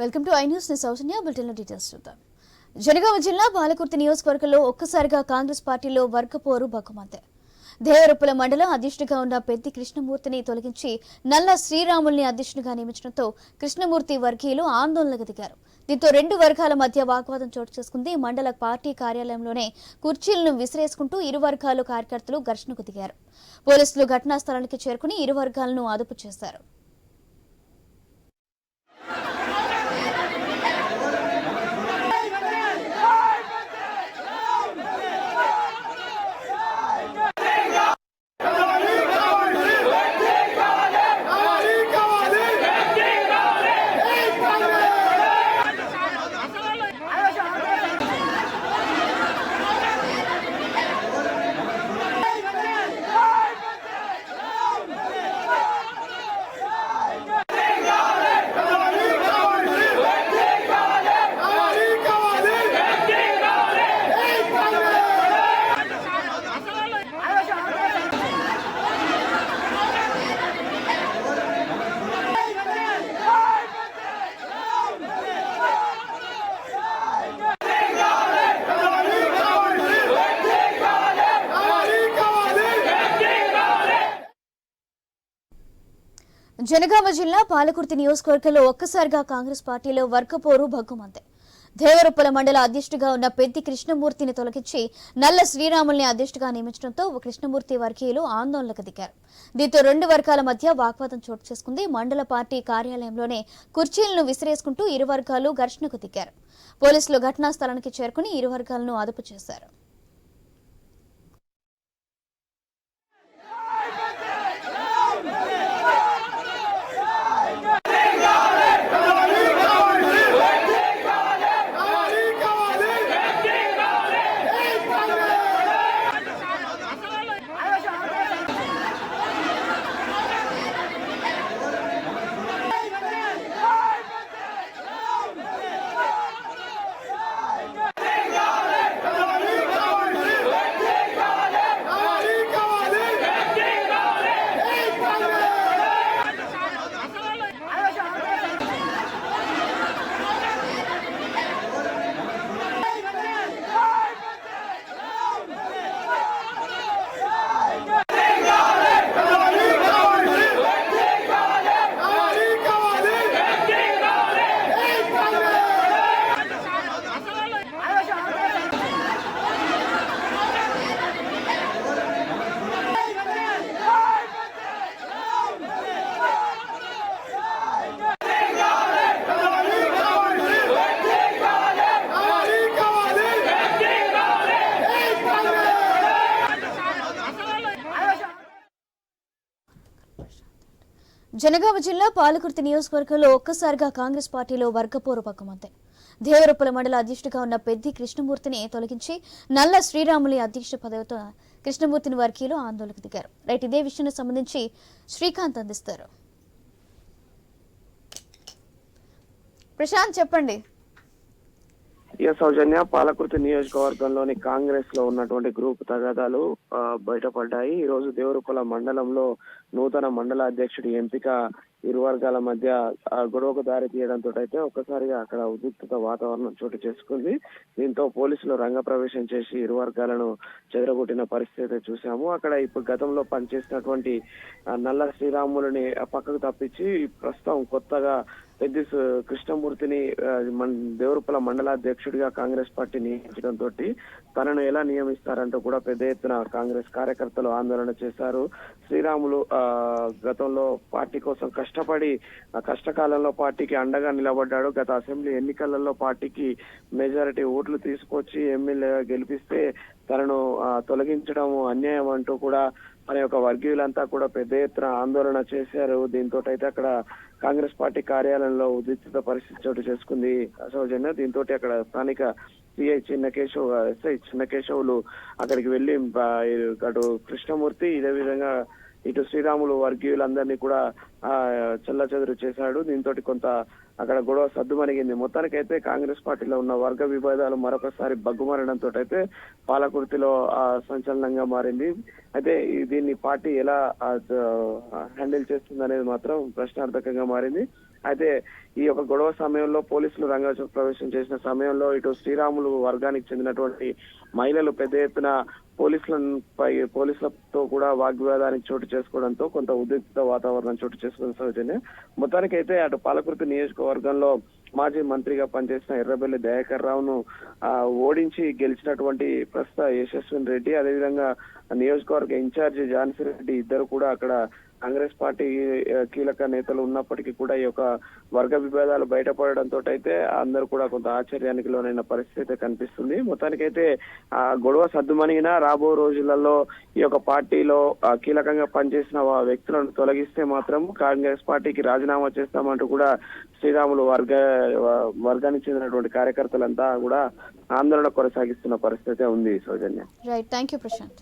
Welcome to I news నేను సౌజన్య. బులెటిన్లో details చూద్దాం. జనగామ జిల్లా బాలకుర్తి నియోజకవర్గంలో ఒక్కసారిగా కాంగ్రెస్ పార్టీలో వర్గపోరు బకుమంతే దేవరపుల మండలం అధ్యక్షుడిగా ఉన్న పెద్ది కృష్ణమూర్తిని తొలగించి నల్ల శ్రీరాముల్ని అధ్యక్షునిగా నియమించడంతో కృష్ణమూర్తి వర్గీయులు ఆందోళనకు దిగారు. దీంతో రెండు వర్గాల మధ్య వాగ్వాదం చోటు చేసుకుంది. మండల పార్టీ కార్యాలయంలోనే కుర్చీలను విసిరేసుకుంటూ ఇరు వర్గాలు కార్యకర్తలు ఘర్షణకు దిగారు. పోలీసులు ఘటనా స్థలానికి చేరుకుని ఇరు వర్గాలను అదుపు చేశారు. జనగామ జిల్లా పాలకుర్తి నియోజకవర్గంలో ఒక్కసారిగా కాంగ్రెస్ పార్టీలో వర్గపోరు భగ్గుమంది దేవరొప్పల మండల అధ్యక్షుడిగా ఉన్న పెద్ది కృష్ణమూర్తిని తొలగించి నల్ల శ్రీరాముల్ని అధ్యక్షుడిగా నియమించడంతో కృష్ణమూర్తి వర్గీయులు ఆందోళనకు దిగారు. దీంతో రెండు వర్గాల మధ్య వాగ్వాదం చోటు చేసుకుంది. మండల పార్టీ కార్యాలయంలోనే కుర్చీలను విసిరేసుకుంటూ ఇరు వర్గాలు ఘర్షణకు దిగారు. పోలీసులు ఘటనా స్థలానికి చేరుకుని ఇరు వర్గాలను అదుపు చేశారు. జనగామ జిల్లా పాలకుర్తి నియోజకవర్గంలో ఒక్కసారిగా కాంగ్రెస్ పార్టీలో వర్గపూర్వ పక్కమంతే. దేవరపుల మండల అధ్యక్షుడిగా ఉన్న పెద్ది కృష్ణమూర్తిని తొలగించి నల్ల శ్రీరాములు అధ్యక్ష పదవితో కృష్ణమూర్తిని వర్గీయులు ఆందోళనకు దిగారు. రైట్ ఇదే విషయానికి సంబంధించి శ్రీకాంత్ అందిస్తారు. ప్రశాంత్ చెప్పండి. ఇక సౌజన్య పాలకుర్తి నియోజకవర్గంలోని కాంగ్రెస్లో ఉన్నటువంటి గ్రూప్ తగాదాలు బయటపడ్డాయి. ఈ రోజు దేవరకుల మండలంలో నూతన మండల అధ్యక్షుడి ఎంపిక ఇరు వర్గాల మధ్య గొడవకు దారి తీయడంతో అయితే ఒక్కసారిగా అక్కడ ఉద్రిక్తత వాతావరణం చోటు చేసుకుంది. దీంతో పోలీసులు రంగప్రవేశం చేసి ఇరు వర్గాలను చెదరగొట్టిన పరిస్థితి చూసాము అక్కడ ఇప్పుడు గతంలో పనిచేసినటువంటి నల్ల శ్రీరాములని పక్కకు తప్పించి ప్రస్తుతం కొత్తగా పెద్ద కృష్ణమూర్తిని మన దేవరపల మండలాధ్యక్షుడిగా కాంగ్రెస్ పార్టీ నియమించడంతో తనను ఎలా నియమిస్తారంటూ కూడా పెద్ద ఎత్తున కాంగ్రెస్ కార్యకర్తలు ఆందోళన చేశారు. శ్రీరాములు ఆ గతంలో పార్టీ కోసం కష్టపడి కష్టకాలంలో పార్టీకి అండగా నిలబడ్డాడు. గత అసెంబ్లీ ఎన్నికలలో పార్టీకి మెజారిటీ ఓట్లు తీసుకొచ్చి ఎమ్మెల్యేగా గెలిపిస్తే తనను తొలగించడం అన్యాయం అంటూ కూడా మన యొక్క వర్గీయులంతా కూడా పెద్ద ఎత్తున ఆందోళన చేశారు. దీంతో అయితే అక్కడ కాంగ్రెస్ పార్టీ కార్యాలయంలో ఉద్రిక్త పరిస్థితి చోటు చేసుకుంది. సౌజన్య దీంతో అక్కడ స్థానిక సిఐ చిన్నకేశవ్ ఎస్ఐ చిన్నకేశవులు అక్కడికి వెళ్ళి అటు కృష్ణమూర్తి ఇదే విధంగా ఇటు శ్రీరాములు వర్గీయులందరినీ కూడా ఆ చెల్ల చెదురు చేశాడు. దీంతో కొంత అక్కడ గొడవ సద్దుమణిగింది. మొత్తానికైతే కాంగ్రెస్ పార్టీలో ఉన్న వర్గ విభేదాలు మరొకసారి బగ్గుమారడంతో అయితే పాలకుర్తిలో ఆ సంచలనంగా మారింది. అయితే దీన్ని పార్టీ ఎలా హ్యాండిల్ చేస్తుంది అనేది మాత్రం ప్రశ్నార్థకంగా మారింది. అయితే ఈ యొక్క గొడవ సమయంలో పోలీసులు రంగ ప్రవేశం చేసిన సమయంలో ఇటు శ్రీరాములు వర్గానికి చెందినటువంటి మహిళలు పెద్ద ఎత్తున పోలీసులపై పోలీసులతో కూడా వాగ్వివాదానికి చోటు చేసుకోవడంతో కొంత ఉద్రిక్త వాతావరణం చోటు చేసుకున్న సౌజన్య మొత్తానికైతే అటు పాలకుర్తి నియోజకవర్గంలో మాజీ మంత్రిగా పనిచేసిన ఎర్రబెల్లి దయాకర్ రావును ఓడించి గెలిచినటువంటి ప్రస్తుత యశస్విని రెడ్డి అదేవిధంగా నియోజకవర్గ ఇన్ఛార్జి జాన్సీ రెడ్డి ఇద్దరు కూడా అక్కడ కాంగ్రెస్ పార్టీ కీలక నేతలు ఉన్నప్పటికీ కూడా ఈ యొక్క వర్గ విభేదాలు బయటపడడంతో అయితే అందరూ కూడా కొంత ఆశ్చర్యానికి లోనైన పరిస్థితి అయితే కనిపిస్తుంది. మొత్తానికైతే ఆ గొడవ సర్దుమణిగినా రాబో రోజులలో ఈ యొక్క పార్టీలో కీలకంగా పనిచేసిన వ్యక్తులను తొలగిస్తే మాత్రం కాంగ్రెస్ పార్టీకి రాజీనామా చేస్తామంటూ కూడా శ్రీరాములు వర్గ వర్గానికి చెందినటువంటి కార్యకర్తలంతా కూడా ఆందోళన కొనసాగిస్తున్న పరిస్థితి ఉంది Soujanya. Right thank you Prashanth